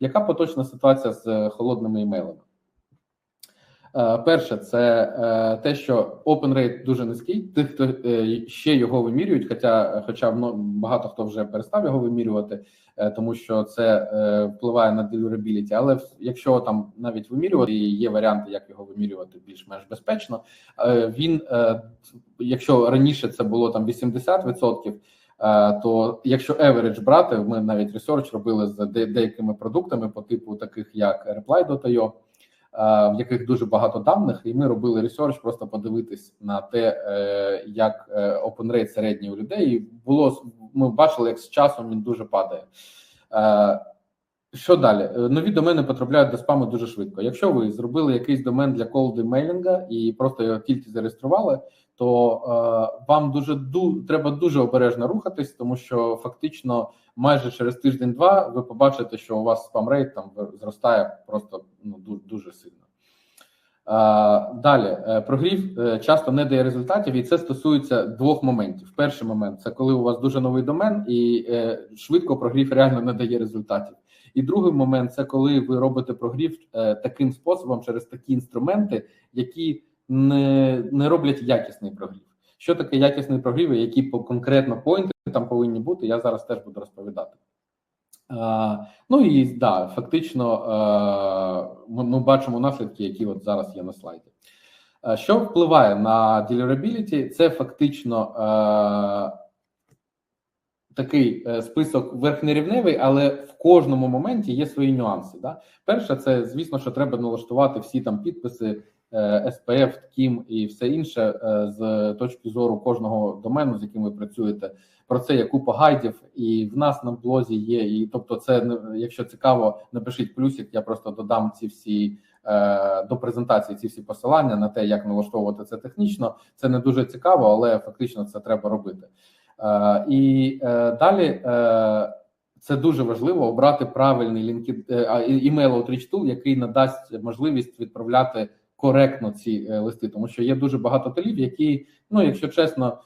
Яка поточна ситуація з е, холодними імейлами? Е, Перше, це е, те, що open rate дуже низький. Тих, хто ще його вимірюють, хоча, хоча багато хто вже перестав його вимірювати, тому що це впливає на deliverability. Але якщо там навіть вимірювати, є варіанти, як його вимірювати більш-менш безпечно. Він, якщо раніше це було там 80%, е, то якщо average брати, ми навіть ресерч робили з деякими продуктами по типу таких як Reply.io, е, в яких дуже багато даних, і ми робили ресерч, просто подивитись на те, е, як е, open rate середній у людей. І було ми бачили, як з часом він дуже падає. Що далі? Е, Нові домени потрапляють до спаму дуже швидко. Якщо ви зробили якийсь домен для колди мейлінга і просто його тільки зареєстрували, то е, вам дуже ду, треба дуже обережно рухатись, тому що фактично майже через тиждень-два ви побачите, що у вас спам рейт там зростає просто ну дуже сильно. Е, Далі е, прогрів е, часто не дає результатів, і це стосується двох моментів. Перший момент це коли у вас дуже новий домен, і е, швидко прогрів реально не дає результатів. І другий момент це коли ви робите прогрів е, таким способом через такі інструменти, які не, не роблять якісний прогрів. Що таке якісний прогрів, і які по конкретно поінти там повинні бути, я зараз теж буду розповідати. Е, ну і да, фактично е, ми, ми бачимо наслідки, які от зараз є на слайді. Е, Що впливає на deliverability? Це фактично е, такий е, список верхнерівневий, але в кожному моменті є свої нюанси. Да? Перше, це звісно, що треба налаштувати всі там підписи, е, SPF, TKIM і все інше е, з точки зору кожного домену, з яким ви працюєте. Про це є купа гайдів, і в нас на блозі є. І тобто, це якщо цікаво, напишіть плюсик. Я просто додам ці всі е, до презентації. Ці всі посилання на те, як налаштовувати це технічно. Це не дуже цікаво, але фактично це треба робити. Е, і е, далі е, це дуже важливо обрати правильний лінки outreach tool, який надасть можливість відправляти коректно ці листи, тому що є дуже багато телів, які, ну якщо чесно,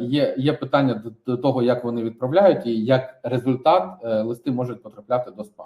є, є питання до, того, як вони відправляють, і як результат листи можуть потрапляти до спам.